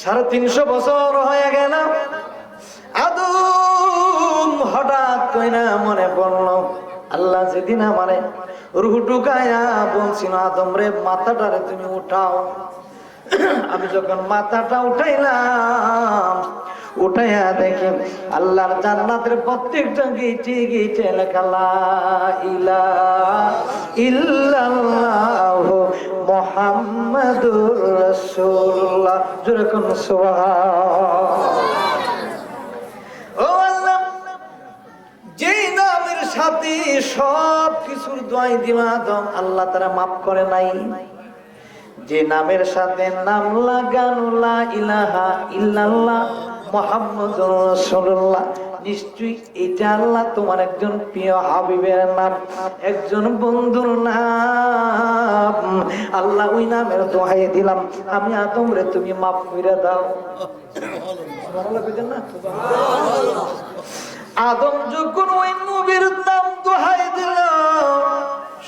সাড়ে তিনশো বছর হয়ে গেল। আদম হঠাৎ কইনা মনে পড়ল, আল্লাহ যেদিন আমারে রুহ ঢুকায়া বলছিল, আদম রে, মাথাটারে তুমি উঠাও। আমি যখন মাথাটা উঠাইলাম, উঠাইয়া দেখি আল্লাহর জান্নাতের প্রত্যেকটা গিটে গিটে লেখা, লা ইলাহা ইল্লাল্লাহ মুহাম্মাদুর কোন ও আল্লাহ, যেই নামের সাথে সব কিছুর দোয়াই দিমা দম আল্লাহ তারা মাফ করে নাই। যে নামের সাথে নাম লাগানো ইলাহা ইল্লাল্লাহ, মুহাম্মাদুর রাসূলুল্লাহ। নিশ্চয়ই এটা আল্লাহ তোমার একজন প্রিয় হাবিবের নাম একজন বন্ধুর নাম। আল্লাহ ওই নামের দোহাই দিলাম। আমি আদমরে তুমি মাফ করে দাও। আদম যখন ওই নবীর নাম দোহাই দিল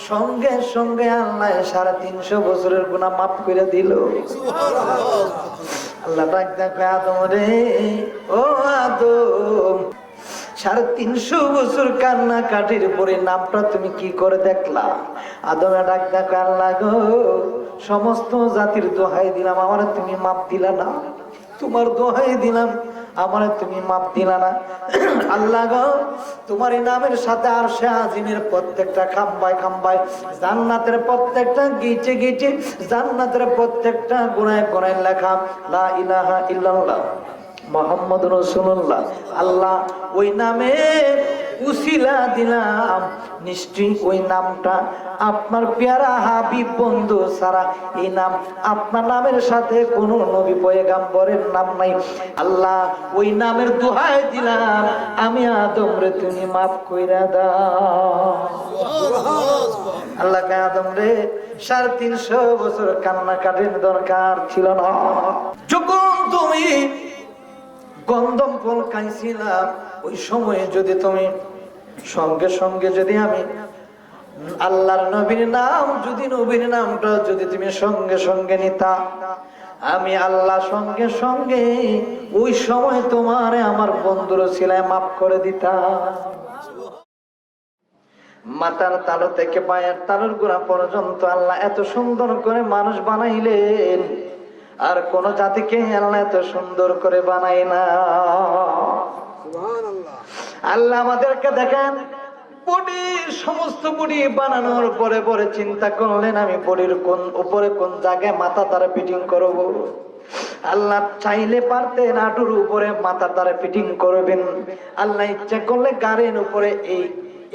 সঙ্গে সঙ্গে আল্লাহ সাড়ে তিনশো বছরের গুণা মাফ করে দিল। আল্লাহ ডাক দেখো আদম রে ও আদম সাড়ে তিনশো বছর কান্না কাটির পরে নামটা তুমি কি করে দেখলা? আদমে ডাক দেখো আল্লাহ গো, সমস্ত জাতির দোহাই দিলাম, আমার তুমি মাপ দিলা না। তোমার দোহাই দিলাম, আমার তুমি মাপ দিলা না। আল্লাহ গো, তোমার নামের সাথে আর সে আজিমের প্রত্যেকটা খাম্বায় খাম্বায়, জান্নাতের প্রত্যেকটা গিচে গিচে জান্নাতের প্রত্যেকটা গুণায় গুণায় লেখা, লা ইলাহা ইল্লাল্লাহ। মোহাম্মদ রসুল্লাহ আল্লাহ ওই নামে উসিলা দিলাম। নিশ্চয়ই ওই নামটা আপনার পেয়ারা হাবিব বন্ধু সারা এই নাম আপনার নামের সাথে কোনো নবী পয়গাম্বরের নাম নাই। আল্লাহ ওই নামের দোহাই দিলাম। আমি আদম রে তুমি মাফ কইরা দাও। আল্লাহ আদম রে সাড়ে তিনশো বছর কান্নাকাটির দরকার ছিল না। যখন তুমি গন্ধম ফল খাইছিলাম, ওই সময়ে যদি তুমি সঙ্গে সঙ্গে যদি আমি আল্লাহর নবীর নাম, যদি নবীর নামটা যদি তুমি সঙ্গে সঙ্গে নিতা, আমি আল্লাহ সঙ্গে সঙ্গে ওই সময় তোমার আমার বন্ধুর ছিলায় মাফ করে দিতাম মাথার তালু থেকে পায়ের তালুর গোড়া পর্যন্ত আল্লাহ এত সুন্দর করে মানুষ বানাইলেন। আর কোন জাতিকে আল্লাহ এত সুন্দর করে বানাই না। আল্লাহ আমাদেরকে দেখেন বডির সমস্ত বডি বানানোর পরে পরে চিন্তা করলেন আমি বডির কোন উপরে কোন জায়গায় মাথা তারা ফিটিং করব? আল্লাহ চাইলে পারতেন আটুর উপরে মাথা তারা ফিটিং করবেন। আল্লাহ ইচ্ছা করলে গাড়ির উপরে এই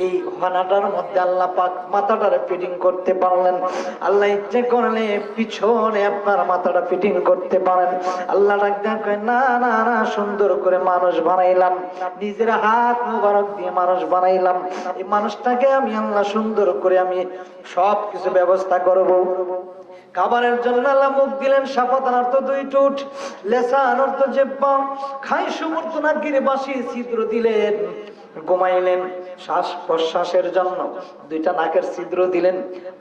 এই হানাটার মধ্যে আল্লাহ পাক মাথাটারে ফিটিং করতে পারলেন। আল্লাহ ইচ্ছে করলে পিছনে আপনার মাথাটা ফিটিং করতে পারেন। আল্লাহ ডাক কয়, না না না, সুন্দর করে মানুষ বানাইলাম। নিজের হাত মুবারক দিয়ে মানুষ বানাইলাম। এই মানুষটাকে আমি আল্লাহ সুন্দর করে আমি সব কিছু ব্যবস্থা করব। খাবারের জন্য আল্লাহ মুখ দিলেন সাপাতান অর্থ দুই টুট লেসান অর্থ জেব্বা। খাই সমর্থ নাকির বাসি ছিদ্র দিলেন, ঘুমাইলেন। শ্বাস প্রশ্বাসের জন্য দুইটা নাকের ছিদ্র দিলেন।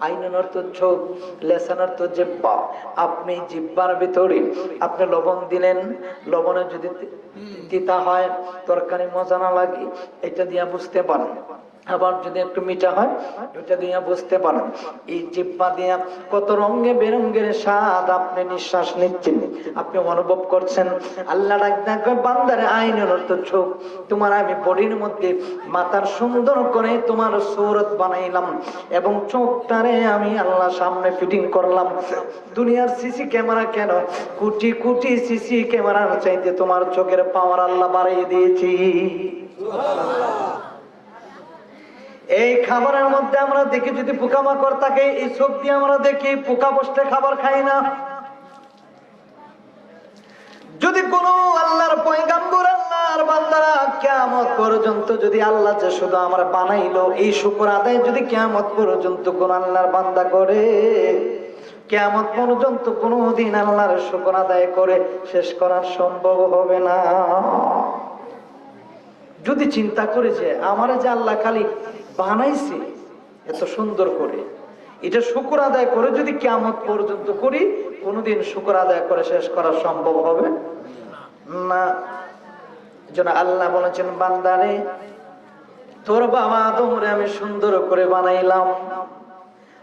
আইনের অর্থ চোখ লেসান অর্থ জিব্বা আপনি জিব্বার ভিতরে আপনি লবণ দিলেন। লবণে যদি তিতা হয়, তরকারি মজা না লাগে, এটা দিয়ে বুঝতে পারেন। আবার যদি একটু মিঠা হয় ওইটা দিয়ে বুঝতে পারেন। এই জিব্বা দিয়া কত রঙে বেরঙ্গের স্বাদ আপনি নিঃশ্বাস নিচ্ছেন। আপনি অনুভব করছেন, আল্লাহ বান্দারে আইনের অর্থ চোখ তোমার আমি বডির মধ্যে মাথার সুন্দর করে তোমার সৌরত বানাইলাম এবং চোখটারে আমি আল্লাহ সামনে ফিটিং করলাম। দুনিয়ার সিসি ক্যামেরা কেন? কোটি কোটি সিসি ক্যামেরার চাইতে তোমার চোখের পাওয়ার আল্লাহ বাড়িয়ে দিয়েছি। খাবারের মধ্যে আমরা দেখি যদি পোকামাকড় থাকে, এই চোখ দিয়ে আমরা দেখি পোকা বসতে খাবার খাই না। যদি কোন আল্লাহর পয়গাম্বর, আল্লাহর বান্দারা কেমত পর্যন্ত যদি আল্লাহ যে শুধু আমার বানাইলো, এই শুকর আদায় যদি কেমত পর্যন্ত কোন আল্লাহর বান্দা করে কেমত পর্যন্ত কোনদিন আল্লাহর শুকর আদায় করে শেষ করা সম্ভব হবে না। যদি চিন্তা করে যে, আমার যে আল্লাহ খালি বানাইছে, এত সুন্দর করে। এটা শুকুর আদায় করে যদি কেমন পর্যন্ত করি, কোনোদিন শুকুর আদায় করে শেষ করা সম্ভব হবে? না। যেন আল্লাহ বলেছেন, বান্দারে, তোর বাবা আদমরে আমি সুন্দর করে বানাইলাম।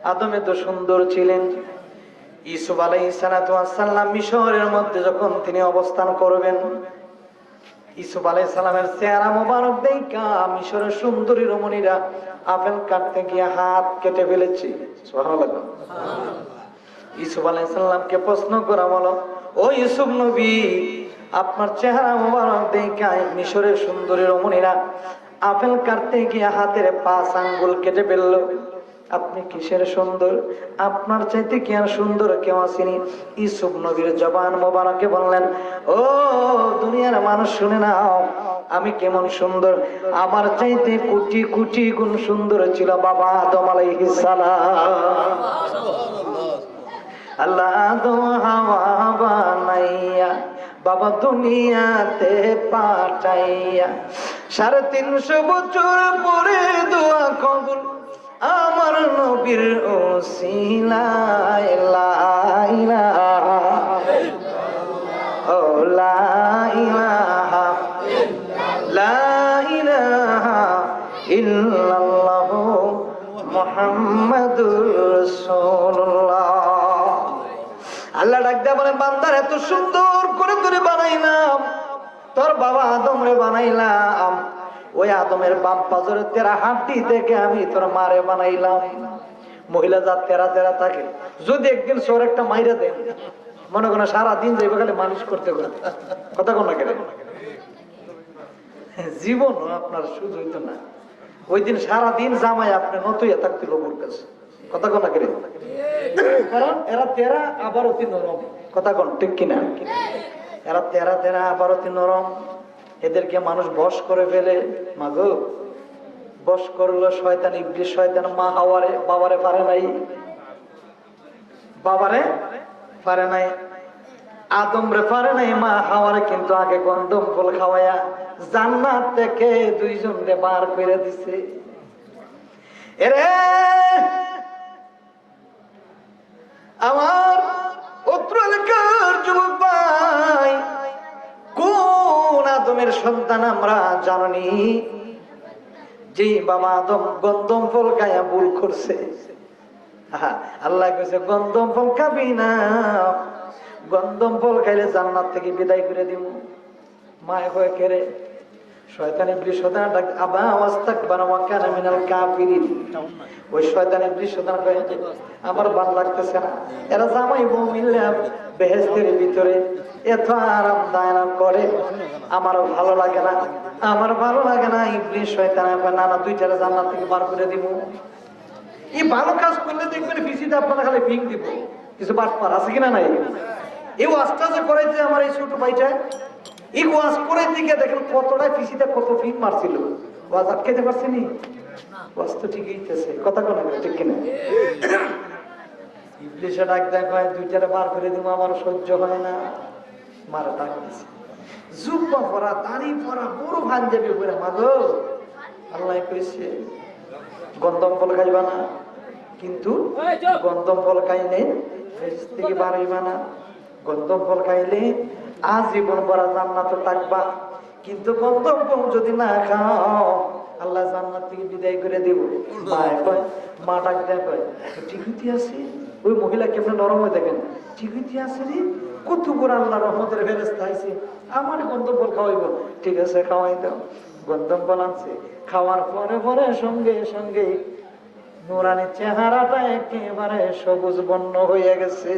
আদমে তো সুন্দর ছিলেন। ইসুফ আলাই সালাম মিশরের মধ্যে যখন তিনি অবস্থান করবেন ইসুফ আলাই সালামের চেহারা মোবারক দেখা মিশরের সুন্দরী রমণীরা আপেল কাটতে গিয়ে হাত কেটে ফেলেছে। ইসুফ আলাই সাল্লামকে প্রশ্ন করা বলো ও ইসুফ নবী, আপনার চেহারা মোবারক দেখা মিশরের সুন্দরী রমণীরা আপেল কাটতে গিয়ে হাতের পাঁচ আঙ্গুল কেটে ফেলল। আপনি কিসের সুন্দর? আপনার চাইতে কি আর সুন্দর কেউ আসেনি? ইসুফ নবীর জবান মোবারকে বললেন, ও দুনিয়ার মানুষ, শুনে নাও। আমি কেমন সুন্দর। আমার চাইতে কোটি কোটি গুণ সুন্দর ছিল বাবা আদম আলাইহিস আল্লাহ বাবা দুনিয়াতে পাঠাইয়া, সাড়ে তিনশো বছর পরে দোয়া কবুল আমার নবীর ওসিলায়, লা ইলাহা ও লা আল্লাহ ডাক দেয়া বলে, বান্দার এত সুন্দর করে করে বানাইলাম, তোর বাবা আদম রে বানাইলাম, ওই আদমের বাম পাজরের তেরা হাড্ডি থেকে আমি তোর মারে বানাইলাম। মহিলা যা তেরা তেরা থাকে, যদি একদিন সোর একটা মাইরা দেন মনে করেন সারাদিন যাইবে খালি মানুষ করতে করতে। কথা কোন কেন? জীবন আপনার সুযোগ না। ওই দিন সারাদিন জামাই আপনি নতুন থাকতে লোকের কাছে। কথা কোন কেন কারণ এরা তেরা আবার অতি নরম। কথা কোন ঠিক কিনা? এরা তেরা তেরা আবার অতি নরম। এদেরকে মানুষ বশ করে ফেলে। মাগো বশ করল শয়তান ইবলিশ শয়তান মা হাওয়ারে বাবারে পারে নাই। বাবারে পারে নাই। আদম রে পারে নাই মা হাওয়ারে কিন্তু আগে গন্ধম ফল খাওয়ায়া জান্নাত থেকে দুইজন রে বার করে দিছে। এরে! আমার অত্র এলাকার যুবক ভাই, কোন আদমের সন্তান আমরা জানি যে বাবা আদম গন্দম ফল গায়া ভুল করছে। আল্লাহ কইছে গন্দম ফল খাবি না। গন্দম ফল খাইলে জান্নাত থেকে বিদায় করে দিব মায় হয়ে কেড়ে শয়তান ইবলিস শয়তান ডাক, আবা, ওয়াস্তাকবারা, ওয়া কানা মিনাল কাফিরিন। ওই শয়তান ইবলিস শয়তান কয়, আমার ভালো লাগতেছে না। এরা জামাই বউ মিললে বেহেশতের ভিতরে এত আরামদায়ক করে। আমার ভালো লাগে না, আমার ভালো লাগে না। ইবলিস শয়তান কয়, না না দুইটারে থেকে বার করে দিব। এই ভালো কাজ করলে দেখবেন পিসিতে আপনারা খালি ভিং দিব। কিছু বাট বাটপার আছে কিনা নাই? এই ওয়াজটা যে করাইছে আমার এই ছোট ভাইটা। এই ওয়াজ করে দিকে দেখেন কতটা পিসিতে কত ফিং মারছিল। ওয়াজ আটকাইতে পারছিনি? ওয়াজ তো ঠিকই হইতেছে। কথা কোন ঠিক কিনা? ইবলিশে ডাক দেখ দুইটারে বার করে দিব আমার সহ্য হয় না। মারা ডাক দিছে। জুব্বা পরা দাড়ি পরা বড় যাবে বলে মাগো আল্লাহ কইছে গন্ধম ফল খাইবা না কিন্তু গন্ধম ফল খাইলে থেকে বার হইবা না। গন্ধম ফল খাইলে আজীবন পরা জান্নাতে থাকবা। কিন্তু ফল যদি না খাও, আল্লাহ জান্নাত থেকে বিদায় করে দিব। কয়, মা ডাক দেয় কয় আছে ওই মহিলা কেমন নরম হয়ে দেখেন? ঠিকই আছে রে, কত বড় আল্লাহ রহমতের ফেরেস্তা আইছে। আমার গন্তব্য খাওয়াইব। ঠিক আছে, খাওয়াই দাও। গন্তব্য আনছে খাওয়ার পরে পরে সঙ্গে সঙ্গে নুরানি চেহারাটা একেবারে সবুজ বন্য হয়ে গেছে।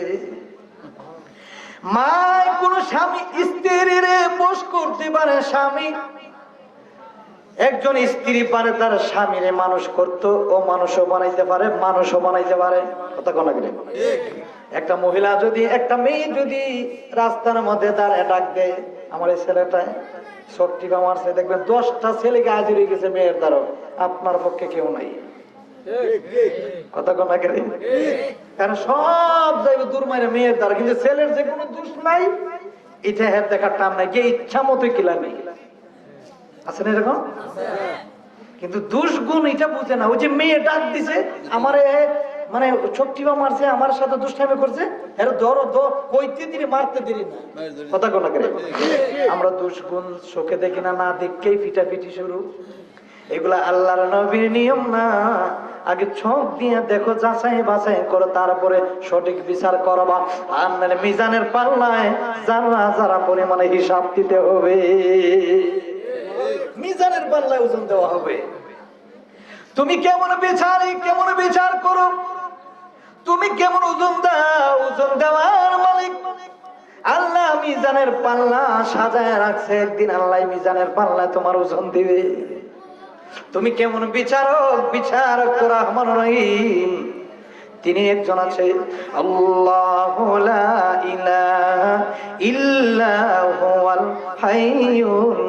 মায় কোন স্বামী স্ত্রীর বস করতে পারে স্বামী। একজন স্ত্রী পারে, তার স্বামীরে মানুষ করতো, ও মানুষও বানাইতে পারে, মানুষও বানাইতে পারে। কথা কোন একটা মহিলা যদি, একটা মেয়ে যদি রাস্তার মধ্যে দাঁড়ায় ডাক দেয়, আমার এই ছেলেটা শক্তি মারছে, দেখবেন দশটা ছেলেকে হাজির হয়ে গেছে মেয়ের দ্বারা। আপনার পক্ষে কেউ নাই। কথা সব নাই দেখার ইচ্ছা মতো মেয়ে আমার মানে ছকটিবা মারছে, আমার সাথে দুষ্টামি করছে মারতে দিলি না। কথা কোনা আমরা দুষ্গুণ চোখে দেখি না না দেখকেই ফিটাফিটি শুরু। এগুলা আল্লাহর নবীর নিয়ম না। আগে চোখ দিয়ে দেখো, যাচাই বাছাই করো, তারপরে সঠিক বিচার করবা। আর নাহলে মিজানের পাল্লায় যারা যারা পরিমাণে হিসাব দিতে হবে, মিজানের পাল্লায় ওজন দেওয়া হবে। তুমি কেমন বিচারি, কেমন বিচার করো? তুমি কেমন ওজন দাও? ওজন দেওয়ার মালিক। আল্লাহ মিজানের পাল্লা সাজায় রাখছে। একদিন আল্লাহ মিজানের পাল্লা তোমার ওজন দিবে। তুমি কেমন বিচারক? বিচারক তো রহমান রহিম। তিনি একজন আছে, আল্লাহ লা ইল্লা হুয়াল হাইয়ুল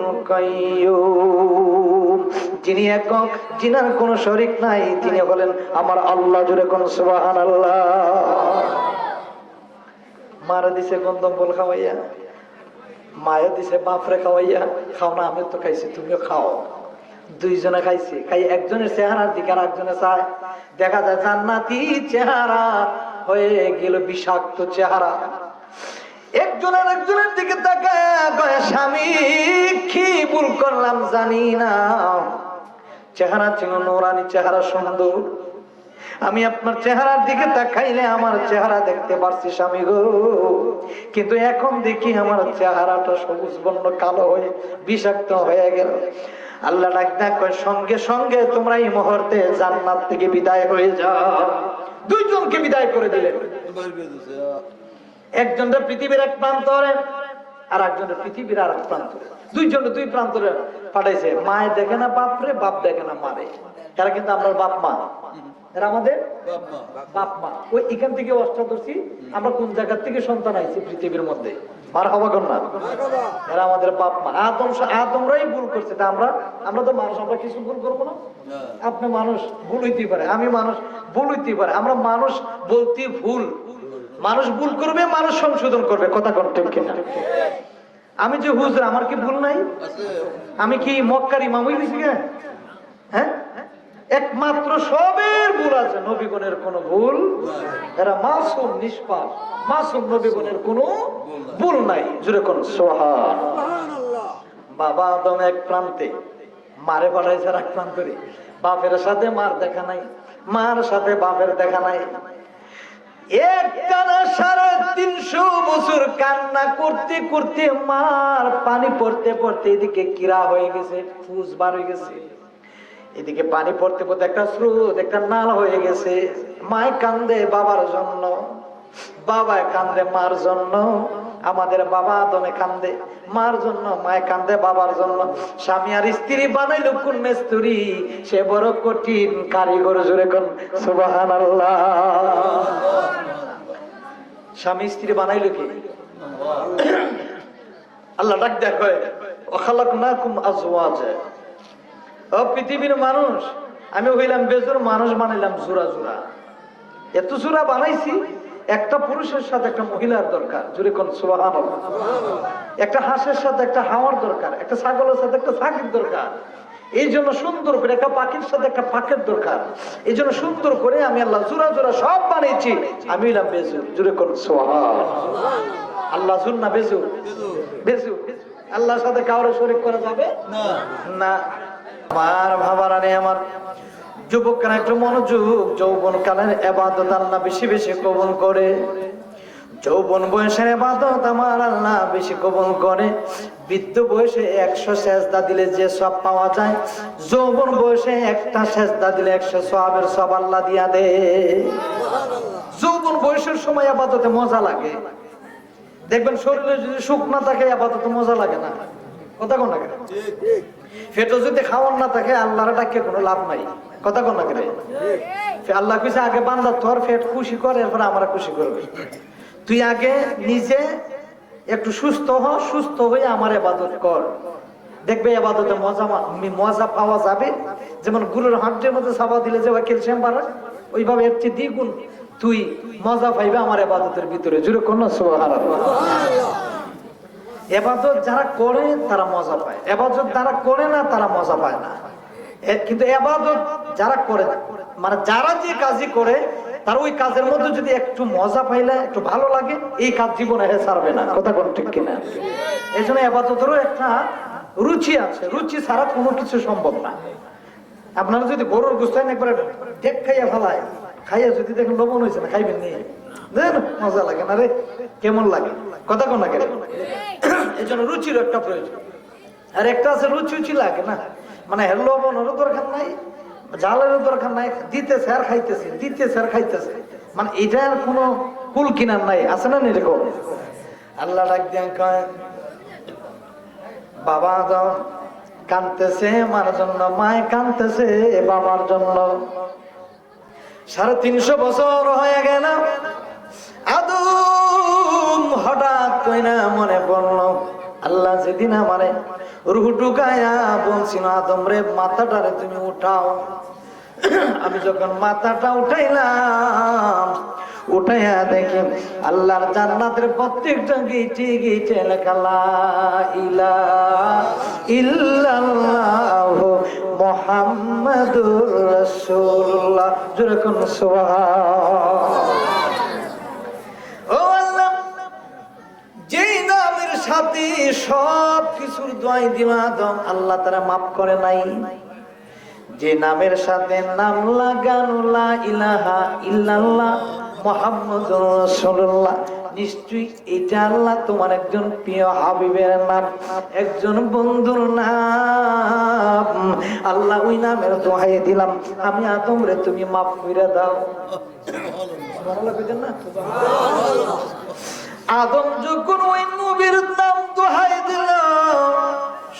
যিনি একক, যিনার কোনো শরিক নাই, তিনি হলেন আমার আল্লাহ জুড়ে কোন সুবহানাল্লাহ। মারা দিছে গন্ধম বল খাওয়াইয়া, মায়া দিছে বাপরে খাওয়াইয়া, খাও না আমি তো খাইছি, তুমিও খাও। দুইজনে খাইছি। খাই একজনের চেহারার দিকে আর একজনে চায়। দেখা যায় জান্নাতি চেহারা হয়ে গেল বিষাক্ত চেহারা। একজনের একজনের দিকে তাকায় স্বামী, কি ভুল করলাম জানি না। চেহারা ছিল নোরানি চেহারা সুন্দর। আমি আপনার চেহারার দিকে তাকাইলে আমার চেহারা দেখতে পারছি, স্বামী গো। কিন্তু এখন দেখি আমার চেহারাটা সবুজ বর্ণ কালো হয়ে বিষাক্ত হয়ে গেল। আল্লাহ ডাক ডাক কয়, সঙ্গে সঙ্গে তোমরা এই মুহূর্তে জান্নাত থেকে বিদায় হয়ে যাও। দুইজনকে বিদায় করে দিলেন একজনটা পৃথিবীর এক প্রান্তরে, আর একজনটা পৃথিবীর আর এক প্রান্তরে। দুইজন দুই প্রান্তরে পাঠাইছে। মায় দেখে না বাপরে, বাপ দেখে না মারে। তারা কিন্তু আমার বাপ মা। এরা আমাদের বাপ মা। ওই এখান থেকে অষ্টাদশী আমরা কোন জায়গা থেকে সন্তান আইছি পৃথিবীর মধ্যে? মার হবা কন্যা এরা আমাদের বাপ মা। আদম আদমরাই ভুল করছে। তা আমরা আমরা তো মানুষ আমরা কিছু ভুল করব না। আপনি মানুষ ভুল হইতে পারে। আমি মানুষ ভুল হইতে পারে। আমরা মানুষ বলতে ভুল। মানুষ ভুল করবে মানুষ সংশোধন করবে। কথা কিনা আমি যে হুজুর আমার কি ভুল নাই? আমি কি মক্কার ইমাম হয়ে গেছি? হ্যাঁ একমাত্র সবের ভুল আছে নবীগণের কোনো ভুল এরা মাসুম, নিষ্পাপ। মাসুম নবীগণের কোনো ভুল নাই। জুড়ে কোন সোহান। বাবা আদম এক প্রান্তে, মারে পাঠাইছে আর এক প্রান্তরে। বাপের সাথে মার দেখা নাই, মার সাথে বাপের দেখা নাই। মার পানি পড়তে পড়তে এদিকে কিরা হয়ে গেছে, ফুস বার হয়ে গেছে। এদিকে পানি পড়তে পড়তে একটা স্রোত, একটা নাল হয়ে গেছে। মায় কান্দে বাবার জন্য বাবায় কান্দে মার জন্য, আমাদের বাবা আদমে কান্দে মার জন্য, মায় কান্দে বাবার জন্য। স্বামী আর স্ত্রী বানাইল কোন মেস্তুরি? সে বড় কঠিন কারিগর জোরে কোন সুবাহান স্বামী স্ত্রী বানাইলো কি? আল্লাহ ডাক দেখো অখালাক না কুম আজওয়াজা। ও পৃথিবীর মানুষ আমি হইলাম বেজোর মানুষ বানাইলাম জোড়া জোড়া এত জোড়া বানাইছি একটা পুরুষের সাথে একটা মহিলার দরকার জুড়ে কোন সুবাহান একটা হাঁসের সাথে একটা হাওয়ার দরকার একটা ছাগলের সাথে একটা ছাগির দরকার। এই জন্য সুন্দর করে একটা পাখির সাথে একটা পাখির দরকার। এই জন্য সুন্দর করে আমি আল্লাহ জোড়া জোড়া সব বানিয়েছি আমি হইলাম বেজুর জুড়ে কোন সোহান আল্লাহ জুর না বেজুর? বেজুর। আল্লাহর সাথে কারও শরীর করা যাবে? না। না। আমার ভাবারা নেই আমার যুবকরা একটু মনোযোগ যৌবন কালের এবাদত আল্লাহ বেশি বেশি কবল করে। যৌবন বয়সের এবাদত আমার আল্লাহ বেশি কবল করে। বৃদ্ধ বয়সে একশো সেজদা দিলে যে সব পাওয়া যায়, যৌবন বয়সে একটা সেজদা দিলে একশো সবের সব আল্লাহ দিয়া দে। যৌবন বয়সের সময় আপাতত মজা লাগে। দেখবেন শরীরে যদি সুখ না থাকে আপাতত মজা লাগে না। কথা কোন লাগে পেটে যদি খাওয়ার না থাকে আল্লাহর ডাকে কোনো লাভ নাই। কথা কোন লাগে আল্লাহ কইছে আগে বান্দা তোর পেট খুশি কর এরপর আমরা খুশি করবে। তুই আগে নিজে একটু সুস্থ হ সুস্থ হয়ে আমার এবাদত কর। দেখবে এবাদতে মজা মজা পাওয়া যাবে। যেমন গুরুর হাঁটের মধ্যে সাবা দিলে যে ক্যালসিয়াম বাড়ে ওইভাবে এর চেয়ে দ্বিগুণ তুই মজা পাইবে আমার এবাদতের ভিতরে। জুড়ে কোন এবাদত যারা করে, তারা মজা পায়। এবাদত যারা করে না, তারা মজা পায় না। কিন্তু এবাদত যারা করে মানে যারা যে কাজই করে, তার ওই কাজের মধ্যে যদি একটু মজা পাইলে, একটু ভালো লাগে, এই কাজ জীবনে হে ছাড়বে না। কথা কোন ঠিক কিনা? এই জন্য আপাততরও একটা রুচি আছে। রুচি ছাড়া কোনো কিছু সম্ভব না। আপনারা যদি গরুর গুস্তান একবার টেক খাইয়া ফেলায়, খাইয়া যদি দেখেন লবণ হয়েছে না, খাইবেন নিয়ে। মজা লাগে না রে, কেমন লাগে? কথা কোন লাগে এই জন্য রুচির একটা প্রয়োজন। আর একটা আছে রুচি উচি লাগে না। মানে হের লবণেরও দরকার নাই জালেরও দরকার নাই, দিতেছে স্যার খাইতেছে, দিতেছে স্যার খাইতেছে। মানে এটার কোনো কুল কিনার নাই, আছে না এরকম? আল্লাহ ডাক দিয়ে কয়, বাবা তো কানতেছে মার জন্য, মায় কানতেছে বাবার জন্য। সাড়ে তিনশো বছর হয়ে গেল আদম হঠাৎ কই না মনে পড়ল, আল্লাহ যেদিন আমারে রুহ ঢুকায়া বলছিল, আদম রে, মাথাটারে তুমি উঠাও। আমি যখন মাথাটা উঠাইলাম, উঠাইয়া দেখি আল্লাহর জান্নাতের প্রত্যেকটা গিটে গিটে লেখা, লা ইলাহা ইল্লাল্লাহ মুহাম্মাদুর রাসূলুল্লাহ। যেরকম সুবহান ও আল্লাহ যেই নামের সাথে সব কিছুর দোয়াই দিল আদম, আল্লাহ তারা মাফ করে নাই। যে নামের সাথে নাম লাগানো, লা ইলাহা ইল্লাল্লাহ মুহাম্মাদুর রাসূলুল্লাহ, নিশ্চয়ই এটা আল্লাহ তোমার একজন প্রিয় হাবিবের নাম, একজন বন্ধুর নাম। আল্লাহ ওই নামের দোহাই দিলাম। আমি আদম রে, তুমি মাফ করে দাও। সুবহানাল্লাহ না? আদম যখন ওই নবীর নাম দোহাই দিল,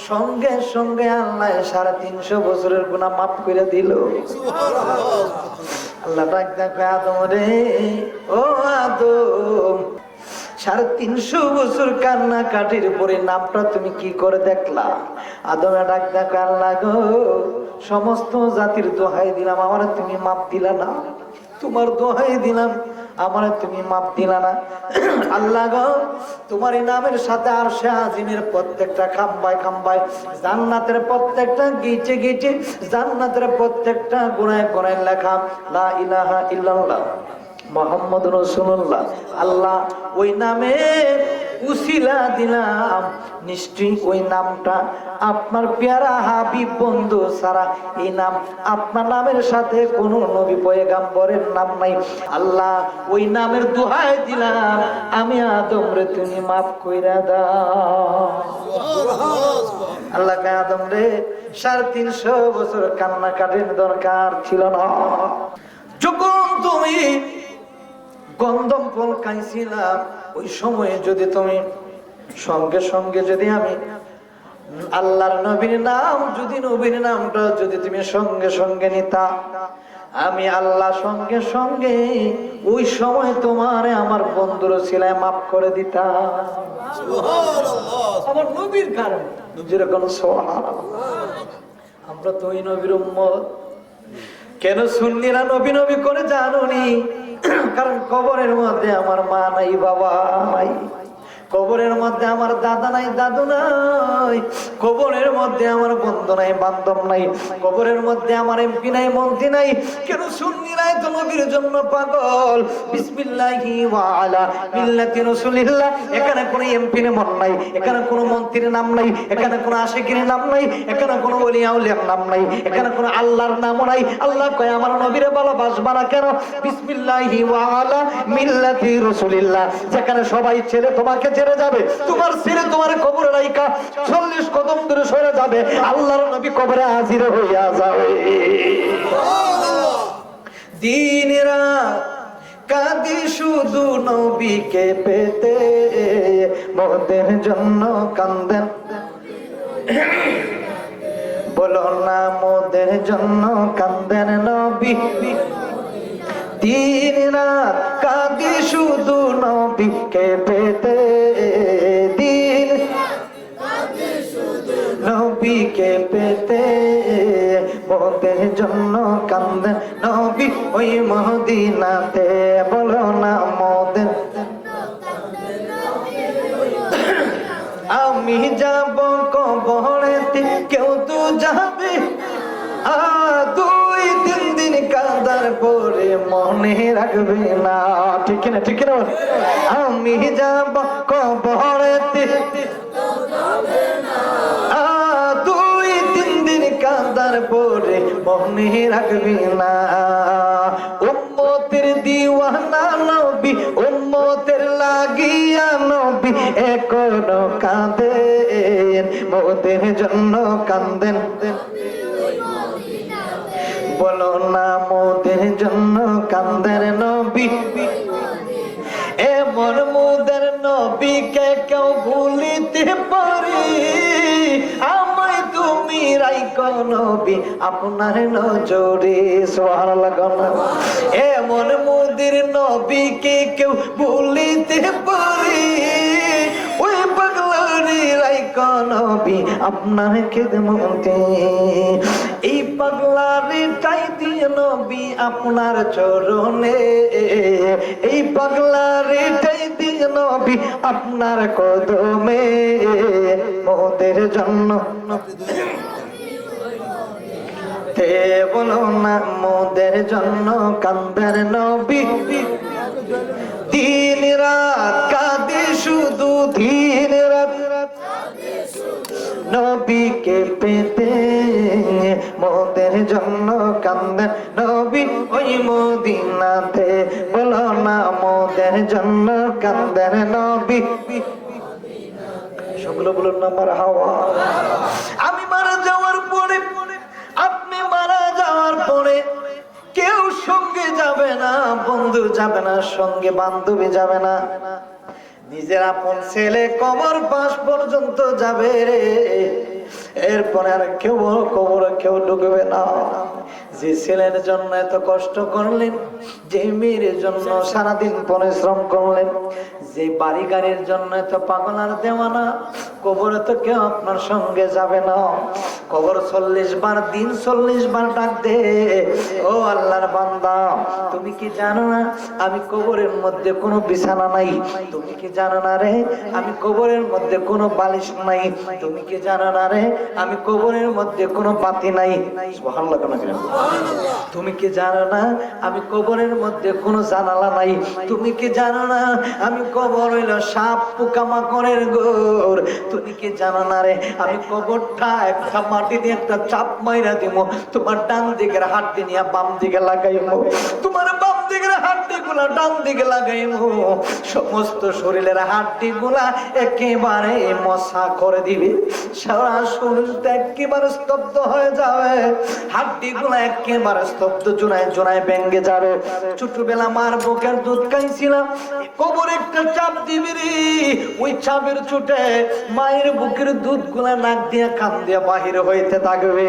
সঙ্গে সঙ্গে আল্লাহ সাড়ে তিনশো বছরের গুণা মাফ করে দিল। আল্লাহ ডাক আদম রে, ও আদম, সাড়ে তিনশো বছর কান্না কাটির পরে নামটা তুমি কি করে দেখলা? আদমে ডাক দেখো, আল্লাহ গো, সমস্ত জাতির দোহাই দিলাম, আমার তুমি মাপ দিলা না। তোমার দোহাই দিলাম। আমার তুমি মাপ দিলা না। আল্লাহ গো তোমার নামের সাথে আর সে আজিমের প্রত্যেকটা খাম্বায় খাম্বায়, জান্নাতের প্রত্যেকটা গিচে গিচে জান্নাতের প্রত্যেকটা গুণায় গুণায় লেখা, লা ইলাহা ইল্লাল্লাহ মোহাম্মদ রসুল্লাহ আল্লাহ, ওই নামে উসিলা দিলাম। নিশ্চয়ই ওই নামটা আপনার পেয়ারা হাবিব বন্ধু সারা এই নাম আপনার নামের সাথে কোন নবী পয়গাম্বরের নাম নাই। আল্লাহ, ওই নামের দোহাই দিলাম। আমি আদম রে তুমি মাফ কইরা দাও। আল্লাহ আদম রে সাড়ে তিনশো বছর কান্না কাটির দরকার ছিল না। যখন তুমি গন্ধম ফল খাইছিলাম ওই সময়ে যদি তুমি সঙ্গে সঙ্গে যদি আমি আল্লাহর নবীর নাম যদি নবীর নামটা যদি তুমি সঙ্গে সঙ্গে নিতা আমি আল্লাহ সঙ্গে সঙ্গে ওই সময় তোমারে আমার বন্ধুর ছিলায় মাফ করে দিতাম। আমার নবীর কারণে? যেরকম আমরা তো ওই নবীর উম্মত। কেন সুন্নিরা নবী নবী করে জানুনি? কারণ কবরের মধ্যে আমার মা নাই বাবা নাই। কবরের মধ্যে আমার দাদা নাই, দাদু নাই। কবরের মধ্যে আমার বন্ধু নাই, বান্ধব নাই। কবরের মধ্যে আমার এমপি নাই, মন্ত্রী নাই। কেন শুননি নাই তো নবীর জন্য পাগল? বিসমিল্লাহি মিল্লাতি রাসূলিল্লাহ। এখানে কোনো নাই, এখানে কোনো মন্ত্রীর নাম নাই, এখানে কোনো আশিকের নাম নাই, এখানে কোনো ওলিয়া উলিয়ার নাম নাই, এখানে কোনো আল্লাহর নাম নাই। আল্লাহ কয়, আমার নবীরে ভালোবাসবা না কেন? বিসমিল্লাহি ওয়া আলা মিল্লাতি রাসূলিল্লাহ। যেখানে সবাই ছেড়ে তোমাকে ছেড়ে যাবে। তোমার ছেড়ে তোমার কবরে রাইকা চল্লিশ কদম দূরে সরে যাবে। আল্লাহর নবী কবরে হাজির হইয়া যাবে। দিনেরা কাঁদি শুধু নবীকে পেতে, মোদের জন্য কান্দেন বলো না, মোদের জন্য কান্দেন নবী। দিন রাত কাঁদি শুধু নবীকে পেতে নবীকে পেতে? মোদের জন্য কান্দেন নবী ওই মদিনাতে। বলো না মোদের। আমি যাব কবরেতে কেউ তো যাবে। দুই তিন দিন কাদার পরে মনে রাখবে না। ঠিক না ঠিক না আমি যাব কবরেতে। আ, দুই তিন কাদার পরে মনে রাখবি না। উম্মতের দিওয়ানা নবী, উম্মতের লাগিয়া নবী এখনও কাঁদেন, মোদের জন্য কান্দেন বলো না, মোদের জন্য কান্দের নবী। এমন মুদের নবীকে কেউ ভুলিতে পারি। রাইক নবী, আপনার নজরে সোহার লাগানো এমন মুদের নবীকে কেউ ভুলিতে পারি। ওই পাগলারি রাইক নবী, আপনার খেদমতে। এই পাগলারি টাই দিয়ে নবী, আপনার চরণে। এই পাগলারি টাই দিয়ে নবী, আপনার কদমে। মোদের জন্য তে বলো না, মোদের জন্য কান্দার নবী। দিন রাত কাঁদে শুধু, দিন রাত নবীকে পেতে মোদের জন্য কান্দেন নবী। ওই মদিনাতে বলো না, মোদের জন্য কান্দেন নবী। সবগুলো বলুন নাম্বার হাওয়া। আমি মারা যাওয়ার যাওয়ার কেউ সঙ্গে যাবে না, বন্ধু যাবে না, সঙ্গে বান্ধবী যাবে না। নিজের আপন ছেলে কবর পাশ পর্যন্ত যাবে রে। এরপরে আর কেউ কবর কেউ ঢুকবে না। যে ছেলের জন্য এত কষ্ট করলেন, যে মেয়ের জন্য সারাদিন পরিশ্রম করলেন যে বাড়ি গাড়ির জন্য এত পাগল আর দেওয়ানা, কবরে তো কেউ আপনার সঙ্গে যাবে না। কবর চল্লিশ বার, দিন চল্লিশ বার ডাক দে। ও আল্লাহর বান্দা, তুমি কি জানো না, আমি কবরের মধ্যে কোনো বিছানা নাই? তুমি কি জানো না রে, আমি কবরের মধ্যে কোনো বালিশ নাই? তুমি কি জানো না রে, আমি কবরের মধ্যে কোনো বাতি নাই? তুমি কি জানো না, আমি কবরের মধ্যে কোনো জানালা নাই? তুমি কি জানো না, আমি কবর হইল সাপ পোকামাকড়ের গোর। তুমি কি জানো না রে? আমি কবরটা একটা মাটি দিয়ে একটা চাপ মাইরা দিব তোমার ডান দিকের হাড্ডি নিয়ে বাম দিকে লাগাইব তোমার বাম দিকের হাড্ডি গুলা ডান দিকে লাগাইব সমস্ত শরীরের হাড্ডি গুলা একেবারে মশা করে দিবে। সারা শরীরটা একেবারে স্তব্ধ হয়ে যাবে। হাড্ডি গুলা একেবারে স্তব্ধ, জোনায় জোনায় ভেঙ্গে যাবে। ছোটবেলা মার বুকের দুধ খাইছিলাম। কবর একটা চাপ দিবি রে? ওই চাপের ছুটে মায়ের বুকের দুধগুলা নাক দিয়ে কান দিয়ে বাহির হইতে থাকবে।